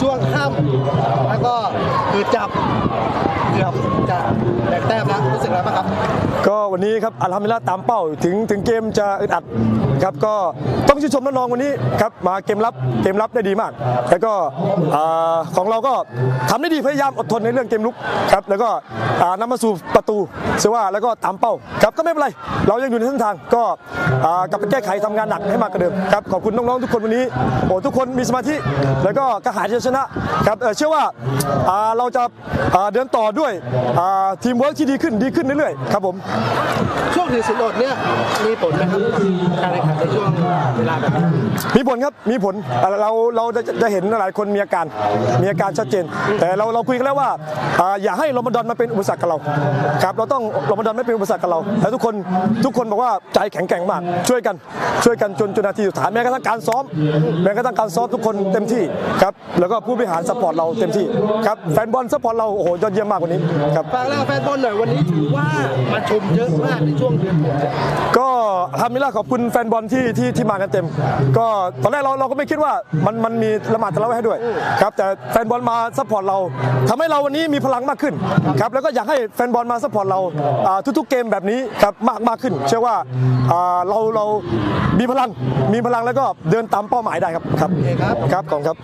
ช่วงค่ำแล้วก็คือจับเกือบจะแตกแต้มแล้วรู้สึกแล้วไหมครับ วันนี้ครับอัลฮัมดุลิลละตามเป้าถึงถึงเกมจะอึดอัดครับก็ต้องชื่นชมน้องๆวันนี้ครับมาเกมรับเกมรับได้ดีมาก แล้วก็ของเราก็ทำได้ดีพยายามอดทนในเรื่องเกมลุกครับแล้วก็อ่านำมาสู่ประตูเสียว่าแล้วก็ตามเป้าครับก็ไม่เป็นไร เรายังอยู่ในเส้นทางก็กลับไปแก้ไขทำงานหนักให้มากกว่าเดิมครับขอบคุณน้องๆทุกคนวันนี้โอ้ทุกคนมีสมาธิแล้วก็กระหายจะชนะครับเชื่อว่าเราจะเดินต่อด้วยทีมเวิร์กที่ดีขึ้นดีขึ้นเรื่อยๆครับผมช่วงถือสินอดเนี่ยมีผลไหมครับกับการแข่งขันในช่วงเวลาแบบนี้มีผลครับมีผลอ่าเราเราจะจะเห็นหลายคนมีอาการมีอาการชัดเจน แต่เราเราคุยกันแล้วว่าอ่าอย่าให้รอมฎอนมาเป็นอุปสรรคกับเราครับเราต้องรอมฎอนไม่เป็นอุปสรรคกับเราและทุกคนทุกคนบอกว่าใจแข็งแกร่งมาก ช่วยกันช่วยกันจนจนนาทีสุดท้ายแม้กระทั่งการซ้อมแม้กระทั่งการซ้อมทุกคนเต็มที่ครับแล้วก็ผู้บริหารสปอร์ตเราเต็มที่ครับแฟนบอลสปอร์ตเราโอ้โหยอดเยี่ยมมากกว่านี้ครับฝากแล้วแฟนบอลหน่อยวันนี้ถือว่ามาชมเยอะมากในช่วงเดือนหกก็ทำมิล่าขอบคุณแฟนบอลที่ที่ที่มากันเต็ม ก็ตอนแรกเราเราก็ไม่คิดว่ามันมันมีละหมาดตะเราะห์ให้ด้วยครับแต่แฟนบอลมาซัพพอร์ตเราทำให้เราวันนี้มีพลังมากขึ้นครับแล้วก็อยากให้แฟนบอลมาซัพพอร์ตเราอ่าทุกๆเกมแบบนี้ครับมากมากขึ้น เชื่อว่าอ่าเราเรามีพลังมีพลังแล้วก็เดินตามเป้าหมายได้ครับครับโอเคครับครับ ขอบคุณครับ